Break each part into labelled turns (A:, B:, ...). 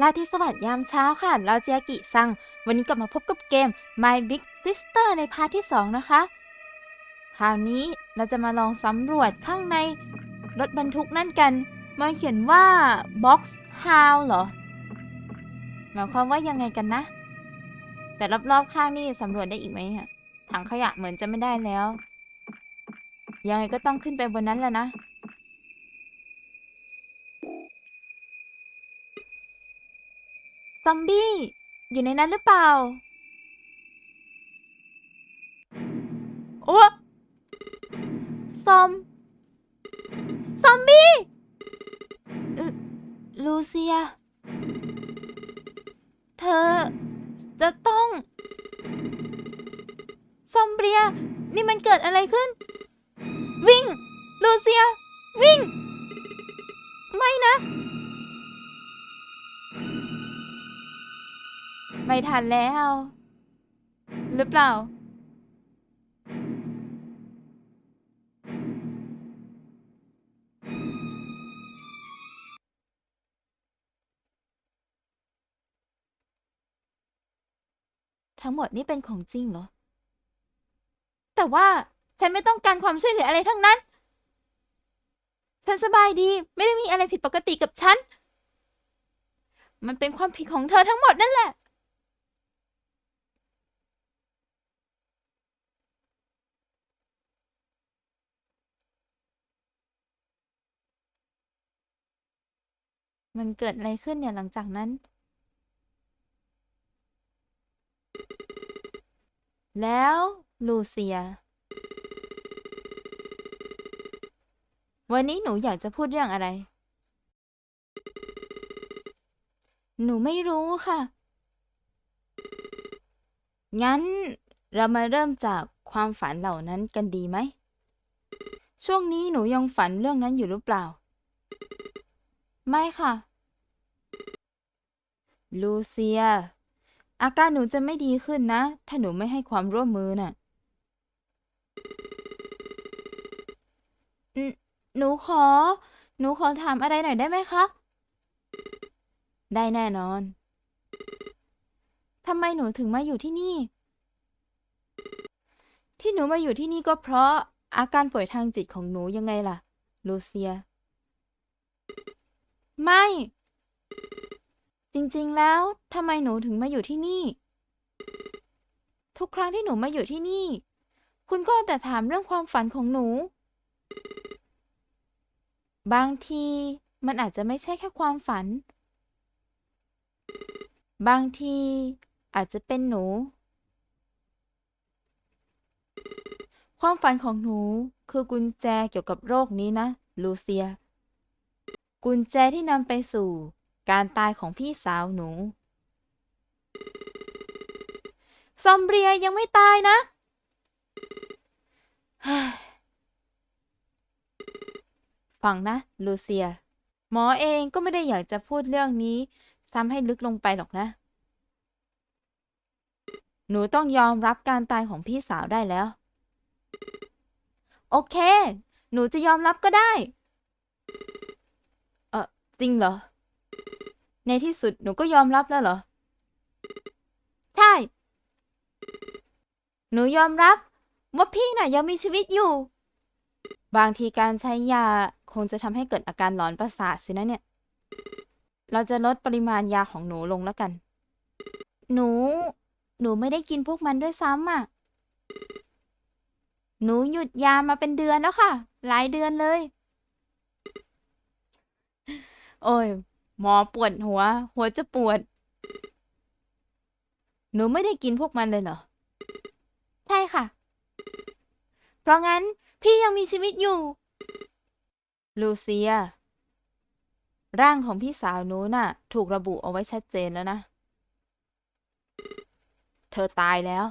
A: ลาที่สวัสดิ์ยามเช้าค่ะ เราเจียกิซัง วันนี้กลับมาพบกับเกม My Big Sister ในพาร์ทที่ 2 นะคะ คราวนี้เราจะมาลองสำรวจข้างในรถบรรทุกนั่นกัน มันเขียนว่า Box How เหรอ หมายความว่ายังไงกันนะ แต่รอบๆข้างนี่สำรวจได้อีกไหมอะถังขยะเหมือนจะไม่ได้แล้ว ยังไงก็ต้องขึ้นไปบนนั้นแหละนะ ซอมบี้ อยู่ในนั้นหรือเปล่า โอ้ซอม ซอมบี้ลูเซีย เธอจะต้อง ซอมเบีย นี่มันเกิดอะไรขึ้น วิ่ง ลูเซีย วิ่ง ไม่นะ ไม่ทันแล้ว หรือเปล่า ทั้งหมดนี่เป็นของจริงเหรอ แต่ว่าฉันไม่ต้องการความช่วยเหลืออะไรทั้งนั้น ฉันสบายดี ไม่ได้มีอะไรผิดปกติกับฉัน มันเป็นความผิดของเธอทั้งหมดนั่นแหละ มันเกิดอะไรขึ้นเนี่ยหลังจากนั้น แล้วลูเซีย วันนี้หนูอยากจะพูดเรื่องอะไร หนูไม่รู้ค่ะ งั้นเรามาเริ่มจากความฝันเหล่านั้นกันดีไหม ช่วงนี้หนูยังฝันเรื่องนั้นอยู่หรือเปล่า ไม่ค่ะ ลูเซีย อาการหนูจะไม่ดีขึ้นนะ ถ้าหนูไม่ให้ความร่วมมือน่ะหนหนูขอ หนูขอถามอะไรหน่อยได้ไหมคะ ได้แน่นอน ทำไมหนูถึงมาอยู่ที่นี่ ที่หนูมาอยู่ที่นี่ก็เพราะอาการป่วยทางจิตของหนูยังไงล่ะ ลูเซีย ไม่ จริงๆ แล้วทำไมหนูถึงมาอยู่ที่นี่ ทุกครั้งที่หนูมาอยู่ที่นี่ คุณก็แต่ถามเรื่องความฝันของหนู บางทีมันอาจจะไม่ใช่แค่ความฝัน บางทีอาจจะเป็นหนู ความฝันของหนูคือกุญแจเกี่ยวกับโรคนี้นะ ลูเซีย กุญแจที่นำไปสู่ การตายของพี่สาวหนู ซอมเบียยังไม่ตายนะ ฟังนะ ลูเซีย หมอเองก็ไม่ได้อยากจะพูดเรื่องนี้ ซ้ำให้ลึกลงไปหรอกนะ หนูต้องยอมรับการตายของพี่สาวได้แล้ว โอเค หนูจะยอมรับก็ได้ เออจริงเหรอ ในที่สุดหนูก็ยอมรับแล้วเหรอ ใช่ หนูยอมรับ ว่าพี่น่ะยังมีชีวิตอยู่ บางทีการใช้ยาคงจะทำให้เกิดอาการหลอนประสาทสินะเนี่ย เราจะลดปริมาณยาของหนูลงแล้วกัน หนู หนูไม่ได้กินพวกมันด้วยซ้ำอะ หนูหยุดยามาเป็นเดือนแล้วค่ะ หลายเดือนเลย โอ้ย หมอปวดหัว หัวจะปวด หนูไม่ได้กินพวกมันเลยเหรอ ใช่ค่ะ เพราะงั้นพี่ยังมีชีวิตอยู่ ลูเซีย ร่างของพี่สาวหนูน่ะ ถูกระบุเอาไว้ชัดเจนแล้วนะ เธอตายแล้ว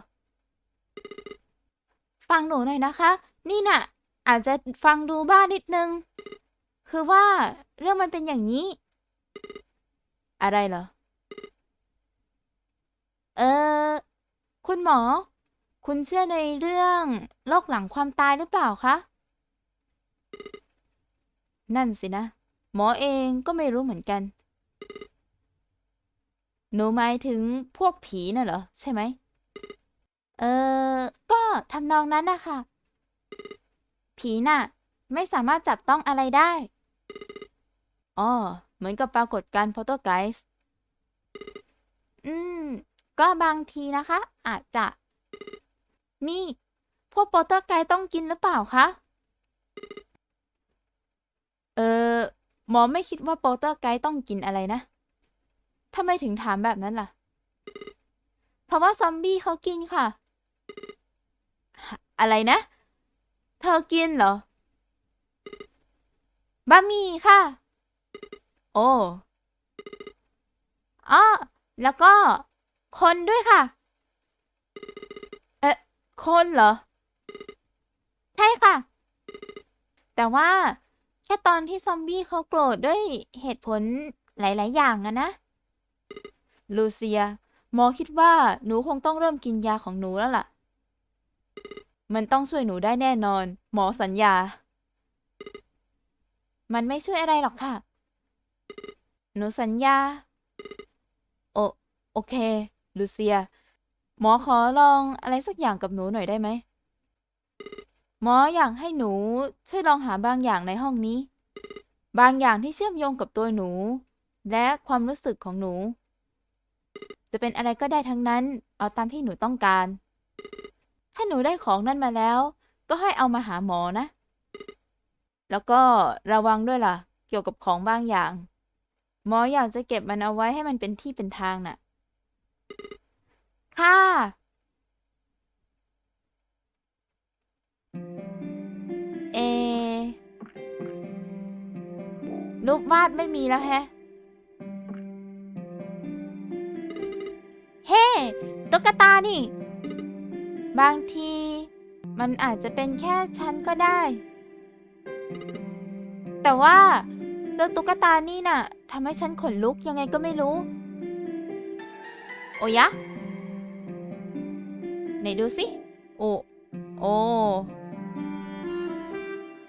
A: ฟังหนูหน่อยนะคะ นี่น่ะ อาจจะฟังดูบ้านิดนึง คือว่าเรื่องมันเป็นอย่างนี้ อะไรเหรอ เออ คุณหมอ คุณเชื่อในเรื่องโลกหลังความตายหรือเปล่าคะ นั่นสินะ หมอเองก็ไม่รู้เหมือนกัน หนูหมายถึงพวกผีน่ะเหรอ ใช่ไหม เออ ก็ทำนองนั้นนะคะผีน่ะ ไม่สามารถจับต้องอะไรได้ อ๋อ เหมือนกับปรากฏการณ์โพโตไกส์อืม ก็บางทีนะคะ อาจจะนี่พวกโปรโตไกด์ต้องกินหรือเปล่าคะ เออหมอไม่คิดว่าโปรโตไกด์ต้องกินอะไรนะทำไมถึงถามแบบนั้นล่ะ เพราะว่าซอมบี้เขากินค่ะ อะไรนะ เธอกินเหรอบะหมี่ค่ะ โอ้อ้อแล้วก็ คนด้วยค่ะ เอ๊ะ คนเหรอ ใช่ค่ะ แต่ว่าแค่ตอนที่ซอมบี้เขาโกรธด้วยเหตุผลหลาย ๆ อย่างอะนะ ลูเซีย หมอคิดว่าหนูคงต้องเริ่มกินยาของหนูแล้วล่ะ มันต้องช่วยหนูได้แน่นอน หมอสัญญา มันไม่ช่วยอะไรหรอกค่ะ หนูสัญญา โอ โอเค ลูเซีย หมอขอลองอะไรสักอย่างกับหนูหน่อยได้ไหม หมออยากให้หนูช่วยลองหาบางอย่างในห้องนี้ บางอย่างที่เชื่อมโยงกับตัวหนู และความรู้สึกของหนู จะเป็นอะไรก็ได้ทั้งนั้น เอาตามที่หนูต้องการ ถ้าหนูได้ของนั่นมาแล้ว ก็ให้เอามาหาหมอนะ แล้วก็ระวังด้วยล่ะ เกี่ยวกับของบางอย่าง หมออยากจะเก็บมันเอาไว้ให้มันเป็นที่เป็นทางน่ะ ค่ะ เอ รูปวาดไม่มีแล้วแฮะ เฮ้ ตุ๊กตานี่ บางที มันอาจจะเป็นแค่ฉันก็ได้ แต่ว่า เจ้าตุ๊กตานี่น่ะทำให้ฉันขนลุกยังไงก็ไม่รู้ โอยะ ไหนดูสิ โอ้โอ้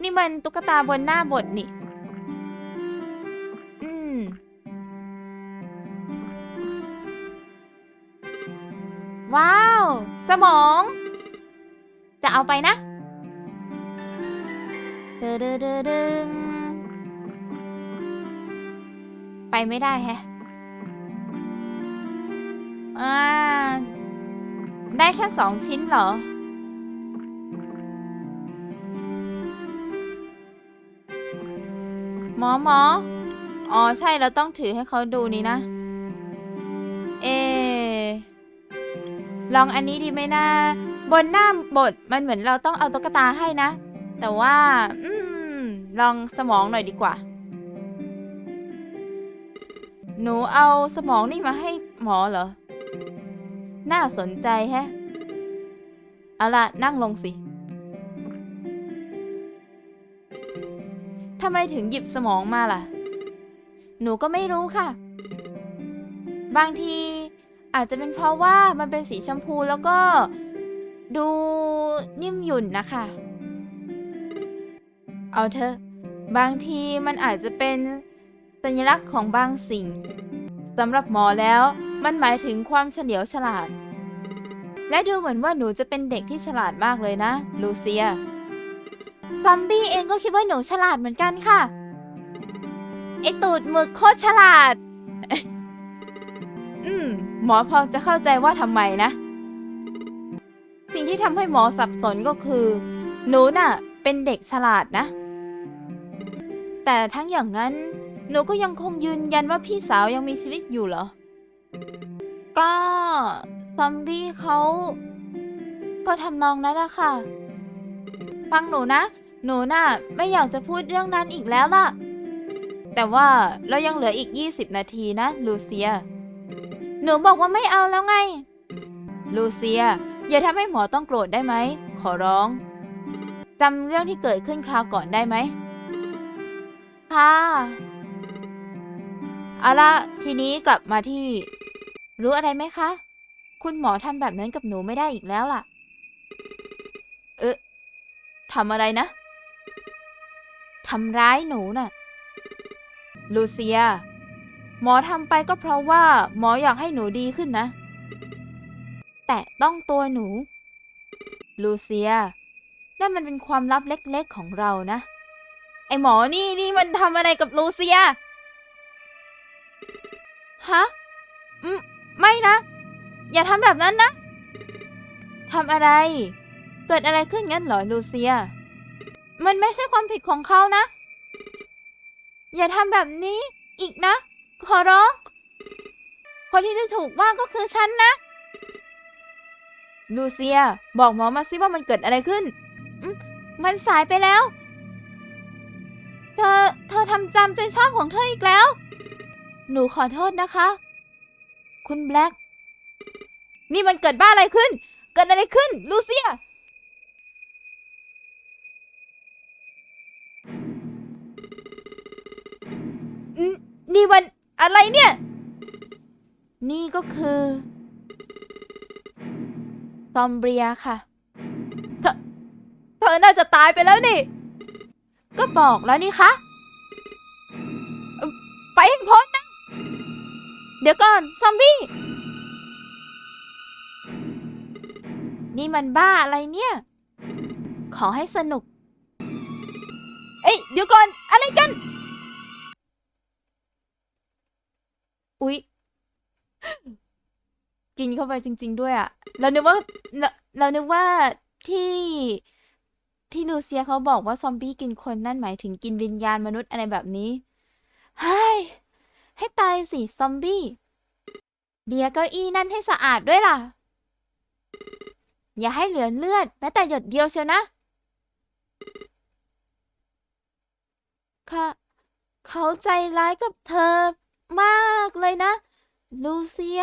A: นี่มันตุ๊กตาบนหน้าบทนี่ อืม ว้าว สมอง จะเอาไปนะเดอเดอเดอดึง ไปไม่ได้แฮะอ่าได้แค่สองชิ้นเหรอ หมอหมอ อ๋อ ใช่เราต้องถือให้เขาดูนี่นะ เอ ลองอันนี้ดีไหมนะ บนหน้าบทมันเหมือนเราต้องเอาตุ๊กตาให้นะ แต่ว่า อืม ลองสมองหน่อยดีกว่า หนูเอาสมองนี่มาให้หมอเหรอ น่าสนใจแฮะ เอาละนั่งลงสิ ทำไมถึงหยิบสมองมาล่ะ หนูก็ไม่รู้ค่ะ บางทีอาจจะเป็นเพราะว่ามันเป็นสีชมพูแล้วก็ดูนิ่มหยุ่นนะคะ เอาเถอะ บางทีมันอาจจะเป็น สัญลักษณ์ของบางสิ่งสำหรับหมอแล้ว มันหมายถึงความเฉลียวฉลาด และดูเหมือนว่าหนูจะเป็นเด็กที่ฉลาดมากเลยนะ ลูเซียซอมบี้เองก็คิดว่าหนูฉลาดเหมือนกันค่ะ ไอตูดหมึกโคตรฉลาด อืม หมอพอจะเข้าใจว่าทำไมนะ สิ่งที่ทำให้หมอสับสนก็คือ หนูน่ะ เป็นเด็กฉลาดนะ แต่ทั้งอย่างนั้น หนูก็ยังคงยืนยันว่าพี่สาวยังมีชีวิตอยู่เหรอ ก็ซอมบี้เขาก็ทำนองนั้นแหละค่ะฟังหนูนะ หนูน่ะไม่อยากจะพูดเรื่องนั้นอีกแล้วล่ะ แต่ว่าเรายังเหลืออีก 20 นาทีนะลูเซีย หนูบอกว่าไม่เอาแล้วไง ลูเซีย อย่าทำให้หมอต้องโกรธได้ไหม ขอร้องจำเรื่องที่เกิดขึ้นคราวก่อนได้ไหมค่ะ เอาละทีนี้กลับมาที่ รู้อะไรไหมคะ คุณหมอทำแบบนั้นกับหนูไม่ได้อีกแล้วล่ะ เอ๊ะทำอะไรนะทำร้ายหนูน่ะ ลูเซีย หมอทำไปก็เพราะว่า หมออยากให้หนูดีขึ้นนะ แต่ต้องตัวหนู ลูเซีย นั่นมันเป็นความลับเล็กๆของเรานะ ไอหมอนี่นี่มันทำอะไรกับลูเซีย ฮะอืมไม่นะ อย่าทำแบบนั้นนะทำอะไร เกิดอะไรขึ้นงั้นเหรอลูเซีย มันไม่ใช่ความผิดของเขานะ อย่าทำแบบนี้อีกนะ ขอร้อง คนที่จะถูกว่าก็คือฉันนะ ลูเซีย บอกหมอมาสิว่ามันเกิดอะไรขึ้นอืมมันสายไปแล้ว เธอ เธอทำจำใจชอบของเธออีกแล้ว หนูขอโทษนะคะ คุณแบล็กนี่มันเกิดบ้าอะไรขึ้น เกิดอะไรขึ้น ลูเซีย นี่มันอะไรเนี่ย นี่ก็คือซอมเบียค่ะ เธอ เธอน่าจะตายไปแล้วนี่ ก็บอกแล้วนี่คะ ไปให้พ้น เดี๋ยวก่อน ซอมบี้ นี่มันบ้าอะไรเนี่ย ขอให้สนุก เอ้ย เดี๋ยวก่อน อะไรกัน อุ๊ย กินเข้าไปจริง ๆ ด้วยอะเรานึกว่า เราเรานึกว่าที่ที่ลูเซียเขาบอกว่าซอมบี้กินคนนั่นหมายถึงกินวิญญาณมนุษย์อะไรแบบนี้เฮ้ย ให้ตายสิซอมบี้ เดียเก้าอี้นั่นให้สะอาดด้วยล่ะ อย่าให้เหลือเลือดแม้แต่หยดเดียวเชียวนะค่ะ เขาใจร้ายกับเธอมากเลยนะ ลูเซีย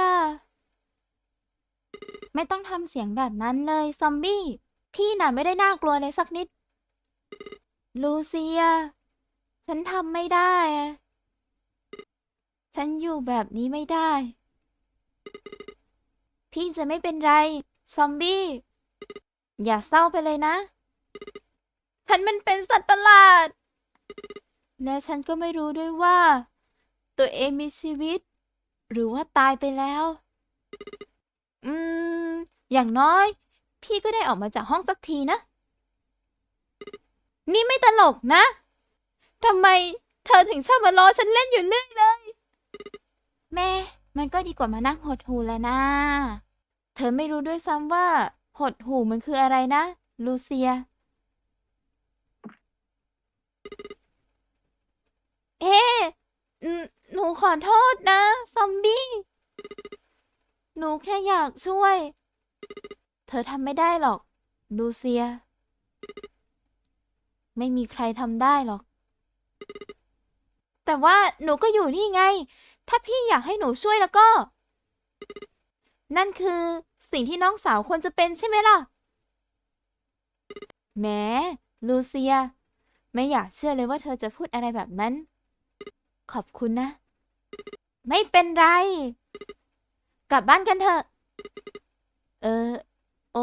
A: ไม่ต้องทำเสียงแบบนั้นเลยซอมบี้ พี่น่ะไม่ได้น่ากลัวเลยสักนิด ลูเซีย ฉันทำไม่ได้ ฉันอยู่แบบนี้ไม่ได้ พี่จะไม่เป็นไร ซอมบี้ อย่าเศร้าไปเลยนะ ฉันมันเป็นสัตว์ประหลาด และฉันก็ไม่รู้ด้วยว่า ตัวเองมีชีวิต หรือว่าตายไปแล้ว อืม อย่างน้อย พี่ก็ได้ออกมาจากห้องสักทีนะ นี่ไม่ตลกนะทำไมเธอถึงชอบมาล้อฉันเล่นอยู่เรื่อยเลย แม่ มันก็ดีกว่ามานั่งหดหูแล้วนะ เธอไม่รู้ด้วยซ้ำว่า หดหูมันคืออะไรนะ ลูเซีย เอ๊ะหนูขอโทษนะ ซอมบี้ หนูแค่อยากช่วย เธอทำไม่ได้หรอก ลูเซีย ไม่มีใครทำได้หรอก แต่ว่าหนูก็อยู่นี่ไง ถ้าพี่อยากให้หนูช่วยแล้วก็ นั่นคือสิ่งที่น้องสาวควรจะเป็นใช่ไหมล่ะแหมลูเซีย ไม่อยากเชื่อเลยว่าเธอจะพูดอะไรแบบนั้น ขอบคุณนะ ไม่เป็นไร กลับบ้านกันเถอะ เออ โอ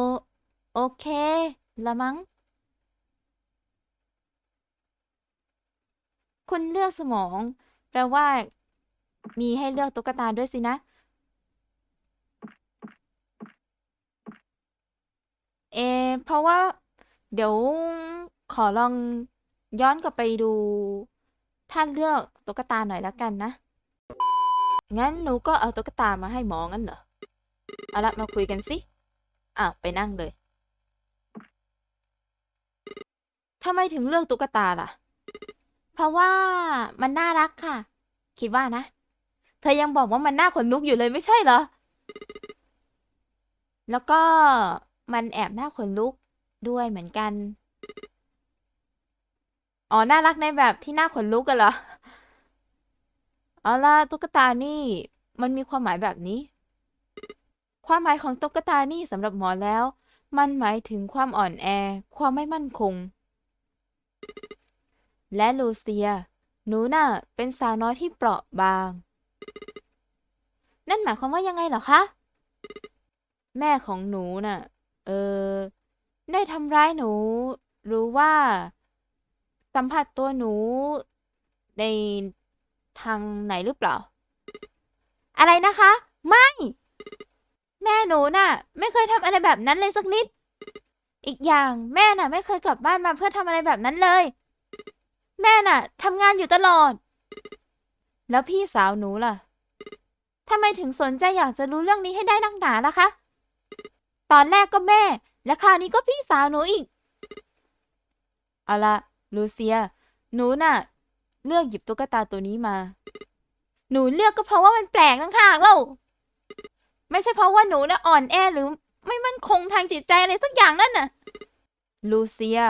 A: โอเค ละมั้ง คุณเลือกสมองแปลว่า มีให้เลือกตุ๊กตาด้วยสินะ เอ เพราะว่า เดี๋ยวขอลองย้อนกลับไปดู ท่านเลือกตุ๊กตาหน่อยแล้วกันนะ งั้นหนูก็เอาตุ๊กตามาให้หมองั้นเหรอ เอาละมาคุยกันสิ อ้าวไปนั่งเลยทำไมถึงเลือกตุ๊กตาล่ะ เพราะว่ามันน่ารักค่ะ คิดว่านะ เธอยังบอกว่ามันน่าขนลุกอยู่เลยไม่ใช่เหรอ แล้วก็มันแอบน่าขนลุกด้วยเหมือนกัน อ๋อ น่ารักในแบบที่น่าขนลุกกันเหรอ เอาล่ะตุ๊กตานี่ มันมีความหมายแบบนี้ ความหมายของตุ๊กตานี่สำหรับหมอแล้ว มันหมายถึงความอ่อนแอ ความไม่มั่นคง และลูเซีย หนูน่ะ เป็นสาวน้อยที่เปราะบาง นั่นหมายความว่ายังไงเหรอคะ แม่ของหนูน่ะ เออ ได้ทำร้ายหนู หรือว่า สัมผัสตัวหนู ในทางไหนหรือเปล่า อะไรนะคะ ไม่ แม่หนูน่ะ ไม่เคยทำอะไรแบบนั้นเลยสักนิด อีกอย่างแม่น่ะ ไม่เคยกลับบ้านมาเพื่อทำอะไรแบบนั้นเลย แม่น่ะทำงานอยู่ตลอด แล้วพี่สาวหนูล่ะทำไมถึงสนใจอยากจะรู้เรื่องนี้ให้ได้นักหนาล่ะคะ ตอนแรกก็แม่ และคราวนี้ก็พี่สาวหนูอีก เอาละลูเซีย หนูน่ะ เลือกหยิบตุ๊กตาตัวนี้มา หนูเลือกก็เพราะว่ามันแปลกต่างหากเล่าไม่ใช่เพราะว่าหนูน่ะอ่อนแอหรือ ไม่มั่นคงทางจิตใจอะไรสักอย่างนั่นน่ะ ลูเซีย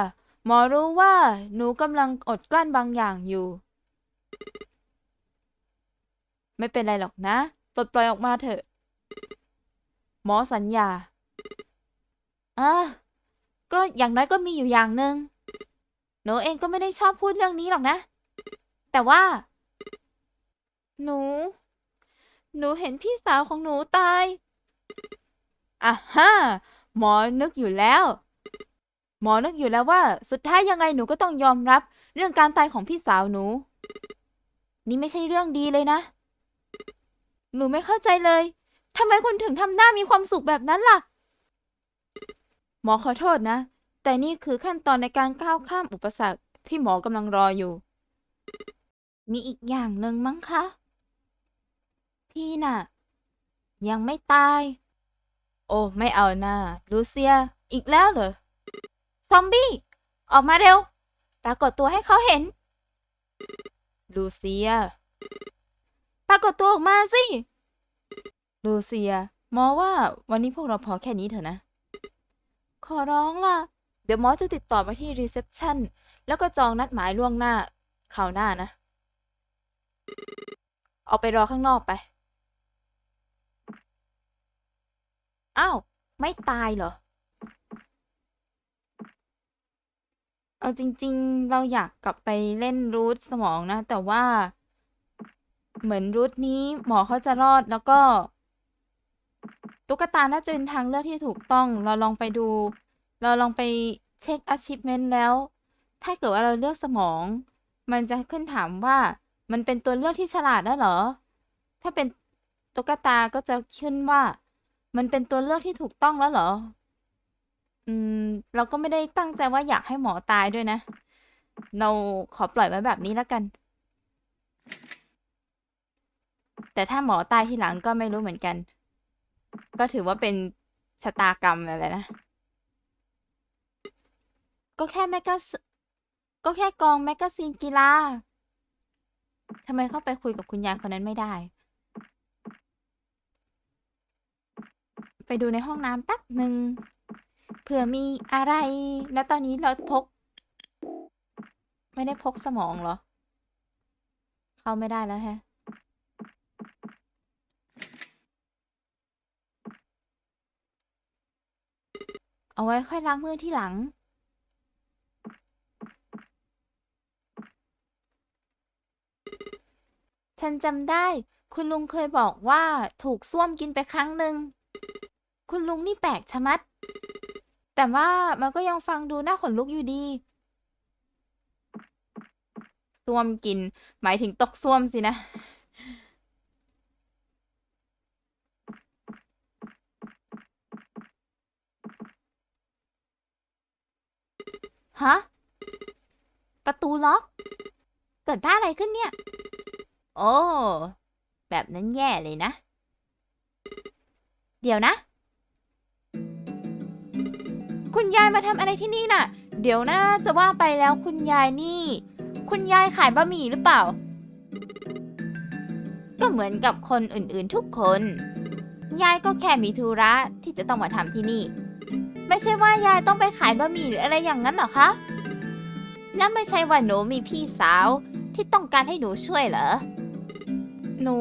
A: หมอรู้ว่าหนูกำลังอดกลั้นบางอย่างอยู่ ไม่เป็นไรหรอกนะ ปลดปล่อยออกมาเถอะ หมอสัญญาอะก็อย่างน้อยก็มีอยู่อย่างหนึ่งหนูเองก็ไม่ได้ชอบพูดเรื่องนี้หรอกนะ แต่ว่า หนู หนูเห็นพี่สาวของหนูตายอะฮะหมอนึกอยู่แล้ว หมอนึกอยู่แล้วว่า สุดท้ายยังไงหนูก็ต้องยอมรับ เรื่องการตายของพี่สาวหนู นี่ไม่ใช่เรื่องดีเลยนะ หนูไม่เข้าใจเลยทำไมคุณถึงทำหน้ามีความสุขแบบนั้นล่ะ หมอขอโทษนะ แต่นี่คือขั้นตอนในการก้าวข้ามอุปสรรคที่หมอกำลังรออยู่ มีอีกอย่างหนึ่งมั้งคะ พี่น่ะ ยังไม่ตาย โอ้ ไม่เอาหน้าลูเซีย อีกแล้วเหรอ ซอมบี้ ออกมาเร็ว ปรากฏตัวให้เขาเห็น ลูเซีย ปรากฏตัวออกมาสิลูเซีย หมอว่าวันนี้พวกเราพอแค่นี้เถอะนะ ขอร้องล่ะ เดี๋ยวหมอจะติดต่อไปที่รีเซพชันแล้วก็จองนัดหมายล่วงหน้าคราวหน้านะ ออกไปรอข้างนอกไป อ้าว ไม่ตายเหรอ เอาจริง ๆ เราอยากกลับไปเล่นรูทสมองนะ แต่ว่า เหมือนรูทนี้หมอเขาจะรอดแล้วก็ ตุ๊กตาน่าจะเป็นทางเลือกที่ถูกต้อง เราลองไปดู เราลองไปเช็ค achievement แล้ว ถ้าเกิดว่าเราเลือกสมอง มันจะขึ้นถามว่ามันเป็นตัวเลือกที่ฉลาดได้เหรอ ถ้าเป็นตุ๊กตาก็จะขึ้นว่า มันเป็นตัวเลือกที่ถูกต้องแล้วเหรอ อืม เราก็ไม่ได้ตั้งใจว่าอยากให้หมอตายด้วยนะ เราขอปล่อยไว้แบบนี้แล้วกัน แต่ถ้าหมอตายที่หลังก็ไม่รู้เหมือนกัน ก็ถือว่าเป็นชะตากรรมอะไรนะ ก็แค่แมกกาก็แค่กองแมกกาซีนกีฬาทำไมเข้าไปคุยกับคุณยายคนนั้นไม่ได้ ไปดูในห้องน้ำแป๊บหนึ่งเผื่อมีอะไร แล้วตอนนี้เราพก ไม่ได้พกสมองเหรอ เข้าไม่ได้แล้วแฮะ เอาไว้ค่อยล้างมือที่หลัง ฉันจำได้ คุณลุงเคยบอกว่าถูกส้วมกินไปครั้งหนึ่ง คุณลุงนี่แปลกชะมัด แต่ว่ามันก็ยังฟังดูน่าขนลุกอยู่ดีส้วมกิน หมายถึงตกส้วมสินะ ฮะ ประตูล็อก เกิดบ้าอะไรขึ้นเนี่ย โอ้ แบบนั้นแย่เลยนะ เดี๋ยวนะ คุณยายมาทำอะไรที่นี่น่ะ เดี๋ยวนะจะว่าไปแล้วคุณยายนี่ คุณยายขายบะหมี่หรือเปล่า ก็เหมือนกับคนอื่นๆทุกคน ยายก็แค่มีธุระที่จะต้องมาทำที่นี่ ไม่ใช่ว่ายายต้องไปขายบะหมี่หรืออะไรอย่างนั้นหรอคะ แล้วไม่ใช่ว่าหนูมีพี่สาวที่ต้องการให้หนูช่วยเหรอ หนู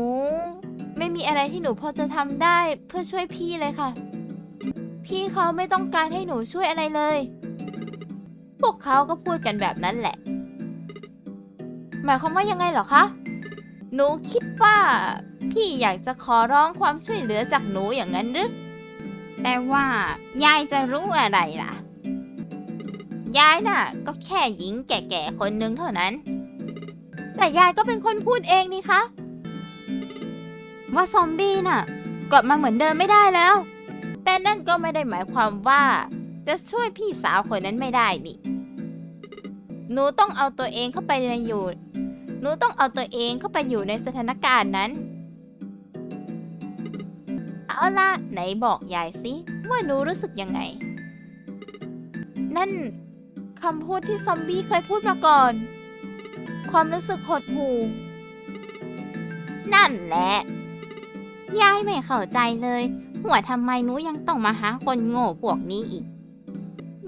A: ไม่มีอะไรที่หนูพอจะทำได้เพื่อช่วยพี่เลยค่ะ พี่เขาไม่ต้องการให้หนูช่วยอะไรเลย พวกเขาก็พูดกันแบบนั้นแหละ หมายความว่ายังไงเหรอคะ หนูคิดว่า พี่อยากจะขอร้องความช่วยเหลือจากหนูอย่างนั้นหรือ แต่ว่ายายจะรู้อะไรล่ะ ยายน่ะ ก็แค่หญิงแก่ๆคนหนึ่งเท่านั้น แต่ยายก็เป็นคนพูดเองนี่คะ ว่าซอมบี้น่ะ กลับมาเหมือนเดิมไม่ได้แล้ว แต่นั่นก็ไม่ได้หมายความว่า จะช่วยพี่สาวคนนั้นไม่ได้นี่ หนูต้องเอาตัวเองเข้าไปในอยู่ หนูต้องเอาตัวเองเข้าไปอยู่ในสถานการณ์นั้น เอาละไหนบอกยายสิว่าหนูรู้สึกยังไง นั่นคำพูดที่ซอมบี้เคยพูดมาก่อน ความรู้สึกหดหู่นั่นแหละ ยายไม่เข้าใจเลย หัวทำไมหนูยังต้องมาหาคนโง่พวกนี้อีก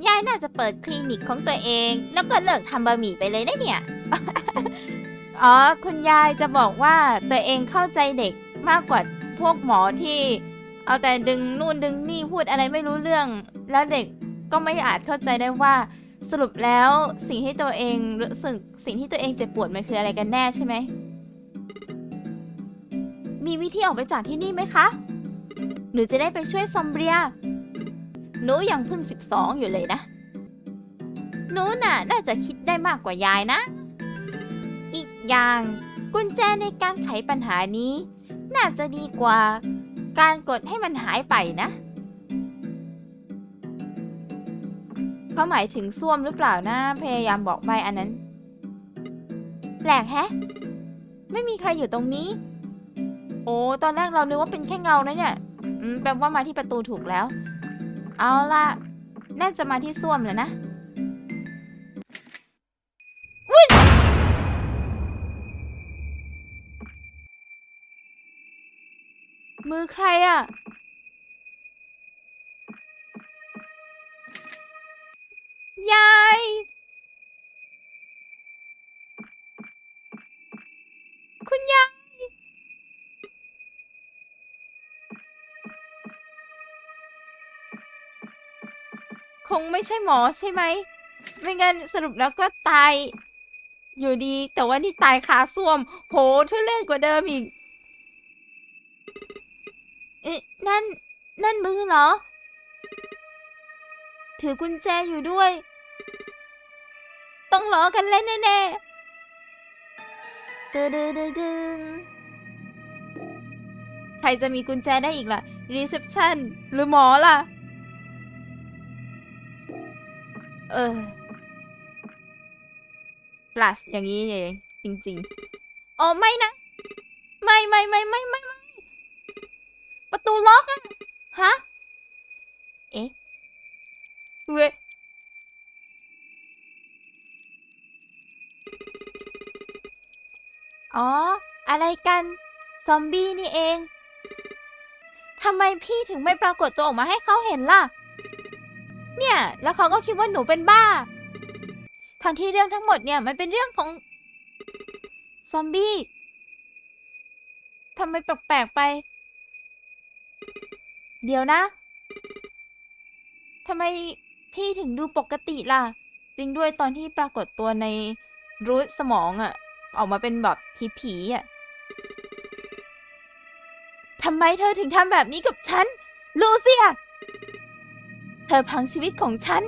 A: ยายน่าจะเปิดคลินิกของตัวเอง แล้วก็เลิกทำบะหมี่ไปเลยนะเนี่ย อ๋อ คุณยายจะบอกว่าตัวเองเข้าใจเด็กมากกว่าพวกหมอที่ เอาแต่ดึงนู่นดึงนี่พูดอะไรไม่รู้เรื่อง แล้วเด็กก็ไม่อาจเข้าใจได้ว่า สรุปแล้วสิ่งที่ตัวเองรู้สึกสิ่งที่ตัวเองเจ็บปวดมันคืออะไรกันแน่ใช่ไหม มีวิธีออกไปจากที่นี่ไหมคะ หนูจะได้ไปช่วยซอมเบียหนูยังเพิ่ง 12 อยู่เลยนะ หนูน่ะน่าจะคิดได้มากกว่ายายนะ อีกอย่างกุญแจในการไขปัญหานี้ น่าจะดีกว่า การกดให้มันหายไปนะ เขาหมายถึงส้วมหรือเปล่านะ พยายามบอกใบอันนั้น แปลกแฮะ ไม่มีใครอยู่ตรงนี้ โอ้ตอนแรกเรานึกว่าเป็นแค่เงานะเนี่ยแปลว่ามาที่ประตูถูกแล้ว เอาล่ะ น่าจะมาที่ส้วมแล้วนะ มือใครอะ่ะ ยาย คุณยาย คงไม่ใช่หมอใช่ไหม ไม่งั้นสรุปแล้วก็ตาย อยู่ดี แต่ว่านี่ตายคาส้วม โหทุเรศกว่าเดิมอีก นั่น นั่นมือเหรอ ถือกุญแจอยู่ด้วย ต้องล้อกันเล่นแน่ๆตึดึดึดึงใครจะมีกุญแจได้อีกล่ะรีเซพชันหรือหมอล่ะ เออฟลัชอย่างนี้เองจริง ๆ อ๋อ ไม่นะ ไม่ไม่ไม่ไม่ไม่ กัน ซอมบี้นี่เอง ทำไมพี่ถึงไม่ปรากฏตัวออกมาให้เขาเห็นล่ะ เนี่ย แล้วเขาก็คิดว่าหนูเป็นบ้า ทั้งที่เรื่องทั้งหมดเนี่ยมันเป็นเรื่องของ ซอมบี้ ทำไมแปลกๆไป เดี๋ยวนะ ทำไมพี่ถึงดูปกติล่ะ จริงด้วยตอนที่ปรากฏตัวในรูทสมองอะออกมาเป็นแบบผีๆอะ ทำไมเธอถึงทำแบบนี้กับฉัน ลูเซีย เธอพังชีวิตของฉัน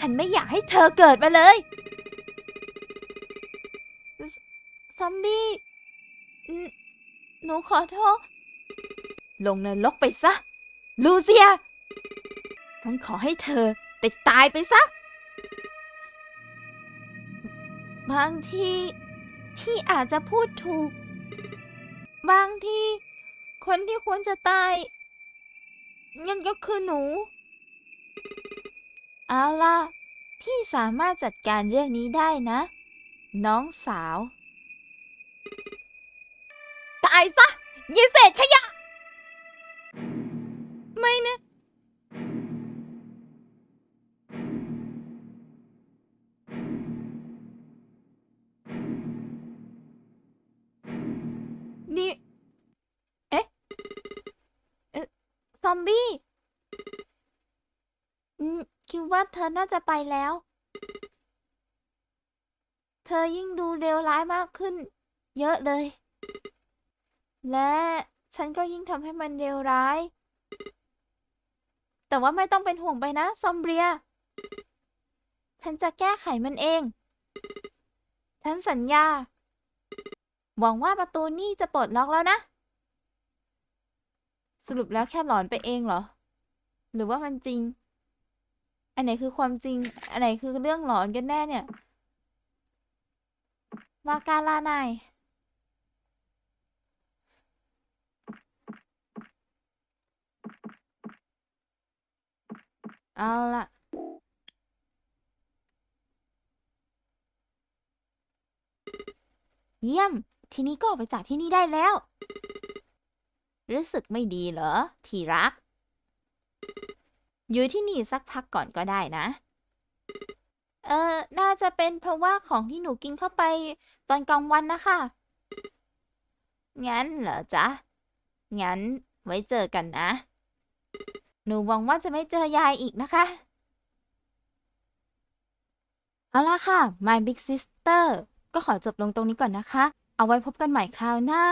A: ฉันไม่อยากให้เธอเกิดมาเลย ซอมบี้ หนหนูขอโทษ ลงนรกไปซะ ลูเซีย ฉันขอให้เธอติดตายไปซะ บางทีพี่อาจจะพูดถูก บางที คนที่ควรจะตายงั้นก็คือหนู เอาล่ะ พี่สามารถจัดการเรื่องนี้ได้นะ น้องสาว ตายซะยิเศษขยะ ว่าเธอน่าจะไปแล้ว เธอยิ่งดูเลวร้ายมากขึ้น เยอะเลย และฉันก็ยิ่งทำให้มันเลวร้าย แต่ว่าไม่ต้องเป็นห่วงไปนะ ซอมเบีย ฉันจะแก้ไขมันเอง ฉันสัญญา หวังว่าประตูนี่จะปลดล็อกแล้วนะ สรุปแล้วแค่หลอนไปเองเหรอ หรือว่ามันจริง อันไหนคือความจริง อันไหนคือเรื่องหลอนกันแน่เนี่ยวาการลานายเอาละเยี่ยม ทีนี้ก็ออกไปจากที่นี่ได้แล้ว รู้สึกไม่ดีเหรอ ที่รัก อยู่ที่นี่สักพักก่อนก็ได้นะ เออน่าจะเป็นเพราะว่าของที่หนูกินเข้าไปตอนกลางวันนะคะ งั้นเหรอจ๊ะ งั้นไว้เจอกันนะ หนูหวังว่าจะไม่เจอยายอีกนะคะ เอาละค่ะ My Big Sister ก็ขอจบลงตรงนี้ก่อนนะคะ เอาไว้พบกันใหม่คราวหน้า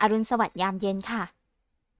A: อรุณสวัสดิ์ยามเย็นค่ะ